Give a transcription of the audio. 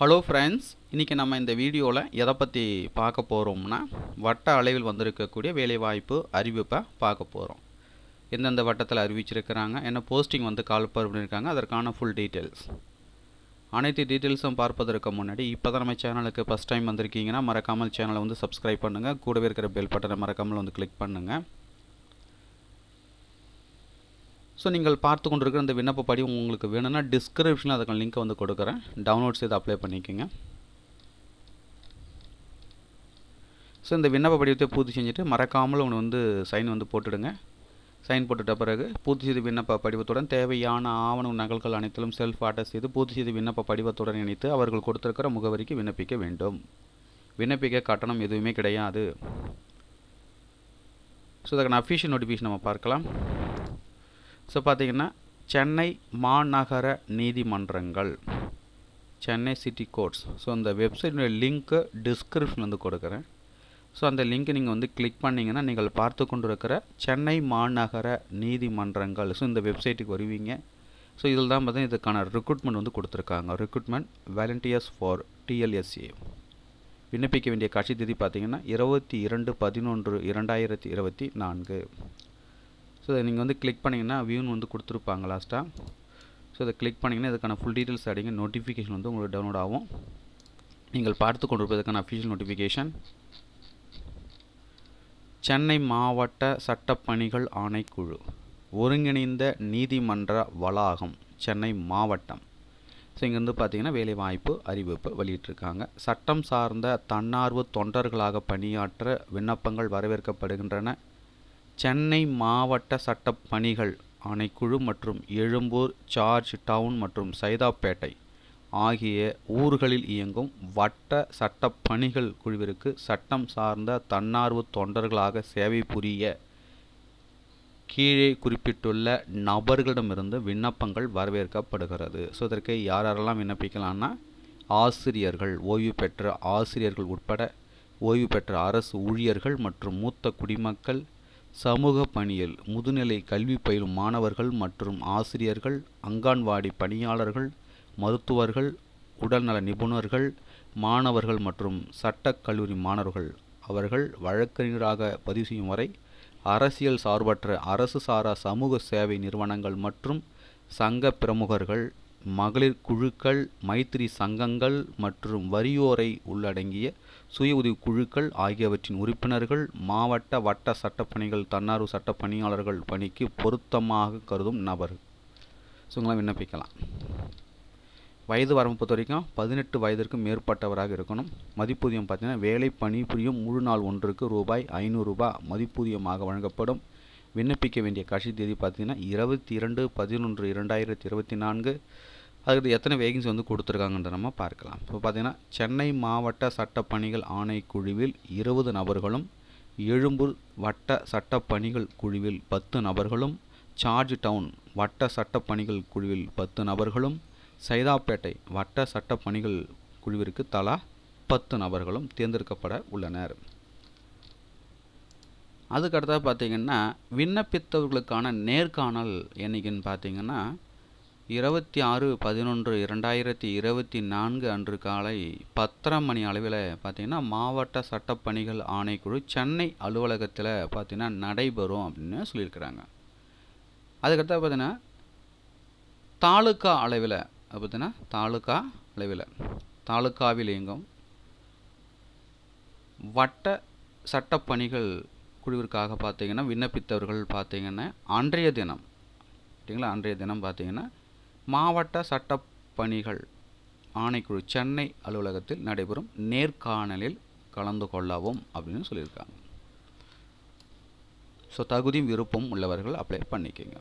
Hello friends இன்றைக்கி நம்ம இந்த வீடியோவில் எதை பற்றி பார்க்க போகிறோம்னா வட்ட அளவில் வந்திருக்கக்கூடிய வேலைவாய்ப்பு அறிவிப்பை பார்க்க போகிறோம் எந்தெந்த வட்டத்தில் அறிவிச்சிருக்கிறாங்க என்ன போஸ்டிங் வந்து கால் பண்ணியிருக்காங்க அதற்கான ஃபுல் டீட்டெயில்ஸ் அனைத்து டீட்டெயில்ஸும் பார்ப்பதற்கு முன்னாடி இப்போ தான் நம்ம சேனலுக்கு ஃபஸ்ட் டைம் வந்திருக்கீங்கன்னா மறக்காமல் சேனலை வந்து சப்ஸ்கிரைப் பண்ணுங்கள் கூடவே இருக்கிற பெல் பட்டனை மறக்காமல் வந்து கிளிக் பண்ணுங்கள் ஸோ நீங்கள் பார்த்து கொண்டிருக்கிற இந்த விண்ணப்ப படிவம் உங்களுக்கு வேணும்னா டிஸ்கிரிப்ஷனில் அதுக்கான லிங்க்கை வந்து கொடுக்குறேன். டவுன்லோட் செய்து அப்ளை பண்ணிக்கோங்க. ஸோ இந்த விண்ணப்ப படிவத்தை பூர்த்தி செஞ்சுட்டு மறக்காமல் ஒன்று வந்து சைன் வந்து போட்டுடுங்க. சைன் போட்டுட்ட பிறகு பூர்த்தி செய்து விண்ணப்ப படிவத்துடன் தேவையான ஆவண நகல்கள் அனைத்திலும் செல்ஃப் அட்டஸ்ட் செய்து பூர்த்தி செய்து விண்ணப்ப படிவத்துடன் இணைத்து அவர்கள் கொடுத்திருக்கிற முகவரிக்கு விண்ணப்பிக்க வேண்டும். விண்ணப்பிக்க கட்டணம் எதுவுமே கிடையாது. ஸோ அதுக்கான அஃபிஷியல் நோட்டிஃபிகேஷன் நம்ம பார்க்கலாம். ஸோ பார்த்தீங்கன்னா சென்னை மாநகர நீதிமன்றங்கள் சென்னை சிட்டி கோர்ட்ஸ் ஸோ அந்த வெப்சைட்டுடைய லிங்க்கு டிஸ்கிரிப்ஷன் வந்து கொடுக்குறேன். ஸோ அந்த லிங்க்கை நீங்கள் வந்து கிளிக் பண்ணிங்கன்னா நீங்கள் பார்த்து கொண்டிருக்கிற சென்னை மாநகர நீதிமன்றங்கள். ஸோ இந்த வெப்சைட்டுக்கு வருவீங்க. ஸோ இதில் தான் பார்த்தீங்கன்னா இதுக்கான ரெக்ரூட்மெண்ட் வந்து கொடுத்துருக்காங்க. ரெக்ரூட்மெண்ட் வாலண்டியர்ஸ் ஃபார் டிஎல்எஸ்ஏ விண்ணப்பிக்க வேண்டிய கட்சி தேதி பார்த்தீங்கன்னா இருபத்தி இரண்டு பதினொன்று இரண்டாயிரத்தி இருபத்தி நான்கு. இதை நீங்கள் வந்து கிளிக் பண்ணிங்கன்னா வியூன்னு வந்து கொடுத்துருப்பாங்க லாஸ்ட்டாக ஸோ இதை கிளிக் பண்ணிங்கன்னா இதுக்கான ஃபுல் டீட்டெயில்ஸ் அடிங்க நோட்டிஃபிகேஷன் வந்து உங்களுக்கு டவுன்லோட் ஆகும். நீங்கள் பார்த்து கொண்டிருப்பதற்கான அஃபிஷியல் நோட்டிஃபிகேஷன் சென்னை மாவட்ட சட்டப்பணிகள் ஆணைக்குழு ஒருங்கிணைந்த நீதிமன்ற வளாகம் சென்னை மாவட்டம். ஸோ இங்கேருந்து பார்த்தீங்கன்னா வேலைவாய்ப்பு அறிவிப்பு வெளியிட்டிருக்காங்க. சட்டம் சார்ந்த தன்னார்வ தொண்டர்களாக பணியாற்ற விண்ணப்பங்கள் வரவேற்கப்படுகின்றன. சென்னை மாவட்ட சட்டப்பணிகள் ஆணைக்குழு மற்றும் எழும்பூர் சார்ஜ் டவுன் மற்றும் சைதாப்பேட்டை ஆகிய ஊர்களில் இயங்கும் வட்ட சட்டப்பணிகள் குழுவிற்கு சட்டம் சார்ந்த தன்னார்வ தொண்டர்களாக சேவை புரிய கீழே குறிப்பிட்டுள்ள நபர்களிடமிருந்து விண்ணப்பங்கள் வரவேற்கப்படுகிறது. ஸோ இதற்கு யார் யாரெல்லாம் விண்ணப்பிக்கலாம்னா ஆசிரியர்கள் ஓய்வு பெற்ற ஆசிரியர்கள் உட்பட ஓய்வு பெற்ற அரசு ஊழியர்கள் மற்றும் மூத்த குடிமக்கள் சமூக பணியில் முதுநிலை கல்வி பயிலும் மாணவர்கள் மற்றும் ஆசிரியர்கள் அங்கான்வாடி பணியாளர்கள் மருத்துவர்கள் உடல்நல நிபுணர்கள் மாணவர்கள் மற்றும் சட்டக் கல்லூரி மாணவர்கள். அவர்கள் வழக்கறிஞராக பதிவு செய்யும் வரை அரசியல் சார்பற்ற அரசு சாரா சமூக சேவை நிறுவனங்கள் மற்றும் சங்க பிரமுகர்கள் மகளிர் குழுக்கள் மைத்திரி சங்கங்கள் மற்றும் வறியோரை உள்ளடங்கிய சுய உதவி குழுக்கள் ஆகியவற்றின் உறுப்பினர்கள் மாவட்ட வட்ட சட்டப்பணிகள் தன்னார்வ சட்ட பணியாளர்கள் பணிக்கு பொருத்தமாக கருதும் நபர். ஸோ விண்ணப்பிக்கலாம். வயது வரம்பு பொறுத்த வரைக்கும் பதினெட்டு வயதிற்கும் மேற்பட்டவராக இருக்கணும். மதிப்பூதியம் பார்த்தீங்கன்னா வேலை பணிபுரியும் முழு நாள் ஒன்றுக்கு ரூபாய் ஐநூறுரூபா மதிப்பூதியமாக வழங்கப்படும். விண்ணப்பிக்க வேண்டிய கடைசி தேதி பார்த்தீங்கன்னா இருபத்தி இரண்டு பதினொன்று இரண்டாயிரத்தி இருபத்தி நான்கு. அதுக்கு எத்தனை வேகன்சி வந்து கொடுத்துருக்காங்கன்ற நம்ம பார்க்கலாம். இப்போ பார்த்தீங்கன்னா சென்னை மாவட்ட சட்டப்பணிகள் ஆணைக்குழுவில் இருபது நபர்களும் எழும்பூர் வட்ட சட்டப்பணிகள் குழுவில் பத்து நபர்களும் சார்ஜ் டவுன் வட்ட சட்டப்பணிகள் குழுவில் பத்து நபர்களும் சைதாப்பேட்டை வட்ட சட்டப்பணிகள் குழுவிற்கு தலா பத்து நபர்களும் தேர்ந்தெடுக்கப்பட உள்ளனர். அதுக்கடுத்தது பார்த்தீங்கன்னா விண்ணப்பித்தவர்களுக்கான நேர்காணல் என்றைக்குன்னு பார்த்தீங்கன்னா இருபத்தி ஆறு பதினொன்று இரண்டாயிரத்தி இருபத்தி நான்கு அன்று காலை பத்தரை மணி அளவில் பார்த்திங்கன்னா மாவட்ட சட்டப்பணிகள் ஆணைக்குழு சென்னை அலுவலகத்தில் பார்த்திங்கன்னா நடைபெறும் அப்படின்னு சொல்லியிருக்கிறாங்க. அதுக்கடுத்து பார்த்தீங்கன்னா தாலுக்கா அளவில் பார்த்தீங்கன்னா தாலுக்கா அளவில் தாலுக்காவில் இயங்கும் வட்ட சட்டப்பணிகள் குழுவிற்காக பார்த்தீங்கன்னா விண்ணப்பித்தவர்கள் பார்த்தீங்கன்னா அன்றைய தினம் சரிங்களா? அன்றைய தினம் பார்த்தீங்கன்னா மாவட்ட சட்டப்பணிகள் ஆணைக்குழு சென்னை அலுவலகத்தில் நடைபெறும் நேர்காணலில் கலந்து கொள்ளவும் அப்படின்னு சொல்லியிருக்காங்க. ஸோ தகுதியும் விருப்பம் உள்ளவர்கள் அப்ளை பண்ணிக்கோங்க.